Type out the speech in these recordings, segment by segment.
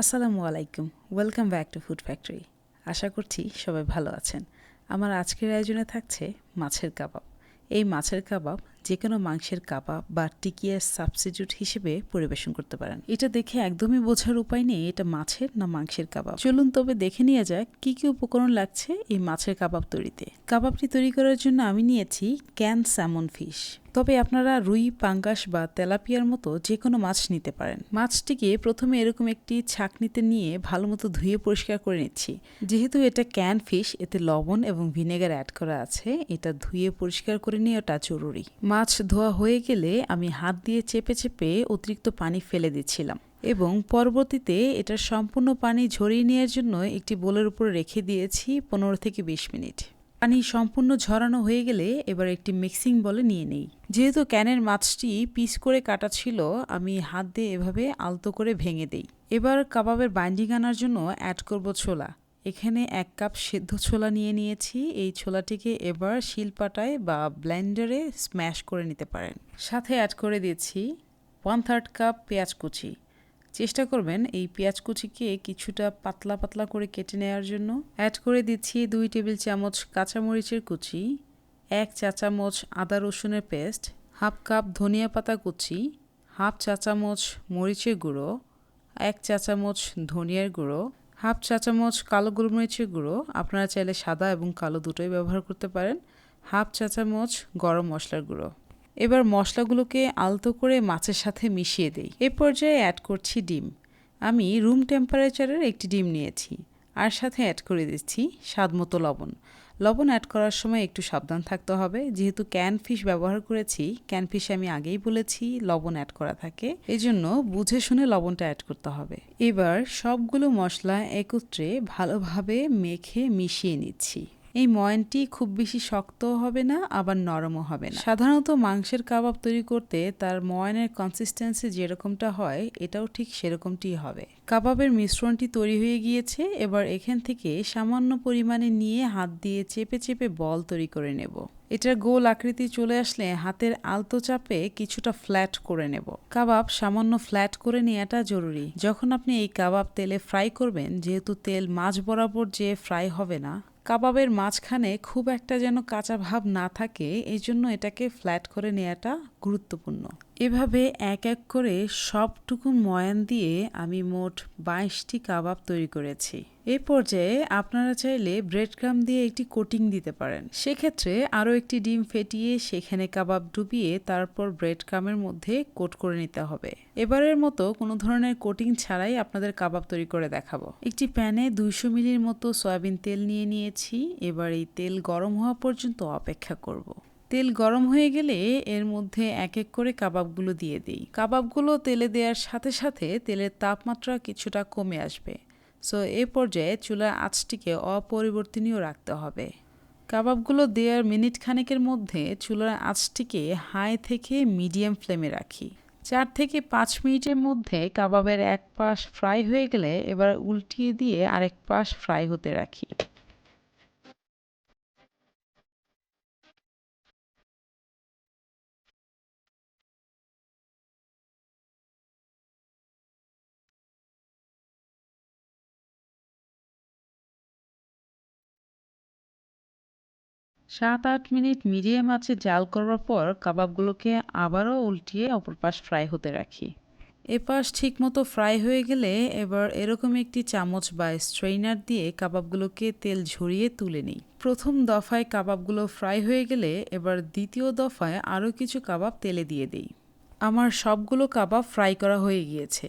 আসসালামু আলাইকুম, welcome back to food factory. আশা করছি সবাই ভালো আছেন। আমার আজকের আয়োজনে থাকছে মাছের কাবাব। এই মাছের কাবাব যে কোনো মাংসের কাবাব বা টিকিয়ার সাবস্টিটিউট হিসেবে পরিবেশন করতে পারেন। এটা দেখে একদমই বোঝার উপায় নেই এটা মাছের না মাংসের কাবাব। চলুন তবে দেখে নিয়ে যাক কি কি উপকরণ লাগছে এই মাছের কাবাব তৈরিতে। কাবাবটি তৈরি করার জন্য আমি নিয়েছি ক্যান স্যামন ফিশ। তবে আপনারা রুই, পাঙ্গাস বা তেলাপিয়ার মতো যে কোনো মাছ নিতে পারেন। মাছটিকে প্রথমে এরকম একটি ছাকনিতে নিয়ে ভালো মতো ধুয়ে পরিষ্কার করে নিচ্ছি। যেহেতু এটা ক্যান ফিশ, এতে লবণ এবং ভিনেগার অ্যাড করা আছে, এটা ধুয়ে পরিষ্কার করে নেওয়াটা জরুরি। মাছ ধোয়া হয়ে গেলে আমি হাত দিয়ে চেপে চেপে অতিরিক্ত পানি ফেলে দিচ্ছিলাম এবং পরবর্তীতে এটার সম্পূর্ণ পানি ঝরিয়ে নেওয়ার জন্য একটি বোলের উপর রেখে দিয়েছি পনেরো থেকে বিশ মিনিট। পানি সম্পূর্ণ ঝরানো হয়ে গেলে এবার একটি মিক্সিং বলে নিয়ে নেই। যেহেতু ক্যানের মাছটি পিস করে কাটা ছিল, আমি হাত দিয়ে এভাবে আলতো করে ভেঙে দেই। এবার কাবাবের বাইন্ডিং আনার জন্য অ্যাড করব ছোলা। এখানে এক কাপ সেদ্ধ ছোলা নিয়ে নিয়েছি। এই ছোলাটিকে এবার শিলপাটায় বা ব্লেন্ডারে স্ম্যাশ করে নিতে পারেন। সাথে অ্যাড করে দিয়েছি ওয়ান থার্ড কাপ পেঁয়াজ কুচি। চেষ্টা করবেন এই পেঁয়াজ কুচিকে কিছুটা পাতলা পাতলা করে কেটে নেওয়ার জন্য। অ্যাড করে দিচ্ছি দুই টেবিল চামচ কাঁচামরিচের কুচি, এক চা চামচ আদা রসুনের পেস্ট, হাফ কাপ ধনিয়া পাতা কুচি, হাফ চা চামচ মরিচের গুঁড়ো, এক চা চামচ ধনিয়ার গুঁড়ো হাফ চা চামচ কালো গোলমরিচের গুঁড়ো, আপনারা চাইলে সাদা এবং কালো দুটোই ব্যবহার করতে পারেন। হাফ চা চামচ গরম মশলার গুঁড়ো। এবার মশলাগুলোকে আলতো করে মাছের সাথে মিশিয়ে দেই। এ পর্যায়ে অ্যাড করছি ডিম। আমি রুম টেম্পারেচারের একটি ডিম নিয়েছি। আর সাথে অ্যাড করে দিচ্ছি স্বাদ মতো লবণ। লবণ অ্যাড করার সময় একটু সাবধান থাকতে হবে। যেহেতু ক্যান ফিশ ব্যবহার করেছি ক্যান ফিশে আমি আগেই বলেছি, লবণ অ্যাড করা থাকে। এই জন্য বুঝে শুনে লবণটা অ্যাড করতে হবে। এবার সবগুলো মশলা একত্রে ভালোভাবে মেখে মিশিয়ে নিচ্ছি। এই ময়নটি খুব বেশি শক্তও হবে না, আবার নরমও হবে না। সাধারণত মাংসের কাবাব তৈরি করতে তার ময়নের কনসিস্টেন্সি যেরকমটা হয়, এটাও ঠিক সেরকমটি হবে। কাবাবের মিশ্রণটি তৈরি হয়ে গিয়েছে, এবার এখান থেকে সামান্য পরিমাণে নিয়ে হাত দিয়ে চেপে চেপে বল তৈরি করে নেব। এটার গোল আকৃতি চলে আসলে হাতের আলতো চাপে কিছুটা ফ্ল্যাট করে নেব। কাবাব সামান্য ফ্ল্যাট করে নেওয়াটা জরুরি। যখন আপনি এই কাবাব তেলে ফ্রাই করবেন, যেহেতু তেল মাছ বরাবর যে ফ্রাই হবে না কাবাবের মাঝখানে খুব একটা যেন কাঁচা ভাব না থাকে, এই জন্য এটাকে ফ্ল্যাট করে নেওয়াটা গুরুত্বপূর্ণ। এভাবে এক এক করে সবটুকু ময়ান দিয়ে আমি মোট বাইশটি কাবাব তৈরি করেছি। এ পর্যায়ে আপনারা চাইলে ব্রেড ক্রাম দিয়ে একটি কোটিং দিতে পারেন। সেক্ষেত্রে আরও একটি ডিম ফেটিয়ে সেখানে কাবাব ডুবিয়ে তারপর ব্রেড ক্রামের মধ্যে কোট করে নিতে হবে। এবারের মতো কোনো ধরনের কোটিং ছাড়াই আপনাদের কাবাব তৈরি করে দেখাবো। একটি প্যানে দুইশো মিলির মতো সয়াবিন তেল নিয়ে নিয়েছি। এবার এই তেল গরম হওয়া পর্যন্ত অপেক্ষা করব। তেল গরম হয়ে গেলে এর মধ্যে এক এক করে কাবাবগুলো দিয়ে দিই। কাবাবগুলো তেলে দেওয়ার সাথে সাথে তেলের তাপমাত্রা কিছুটা কমে আসবে। সো, এ পর্যায়ে চুলার আঁচটিকে অপরিবর্তনীয় রাখতে হবে। কাবাবগুলো দেওয়ার মিনিট খানেকের মধ্যে চুলার আঁচটিকে হাই থেকে মিডিয়াম ফ্লেমে রাখি। চার থেকে পাঁচ মিনিটের মধ্যে কাবাবের এক পাশ ফ্রাই হয়ে গেলে এবার উল্টিয়ে দিয়ে আরেক পাশ ফ্রাই হতে রাখি। সাত আট মিনিট মিডিয়াম আছে জাল করার পর কাবাবগুলোকে আবারও উল্টিয়ে অপর পাশ ফ্রাই হতে রাখি। এপাশ ঠিকমতো ফ্রাই হয়ে গেলে এবার এরকম একটি চামচ বা স্ট্রেইনার দিয়ে কাবাবগুলোকে তেল ঝরিয়ে তুলে নিই। প্রথম দফায় কাবাবগুলো ফ্রাই হয়ে গেলে এবার দ্বিতীয় দফায় আরও কিছু কাবাব তেলে দিয়ে দিই। আমার সবগুলো কাবাব ফ্রাই করা হয়ে গিয়েছে।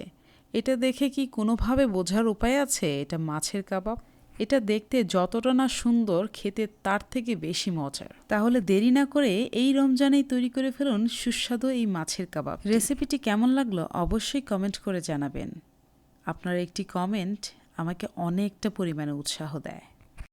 এটা দেখে কি কোনোভাবে বোঝার উপায় আছে? এটা মাছের কাবাব? এটা দেখতে যতটা না সুন্দর, খেতে তার থেকে বেশি মজার। তাহলে দেরি না করে এই রমজানেই তৈরি করে ফেলুন সুস্বাদু এই মাছের কাবাব। রেসিপিটি কেমন লাগল অবশ্যই কমেন্ট করে জানাবেন। আপনার একটি কমেন্ট আমাকে অনেকটা পরিমাণে উৎসাহ দেয়।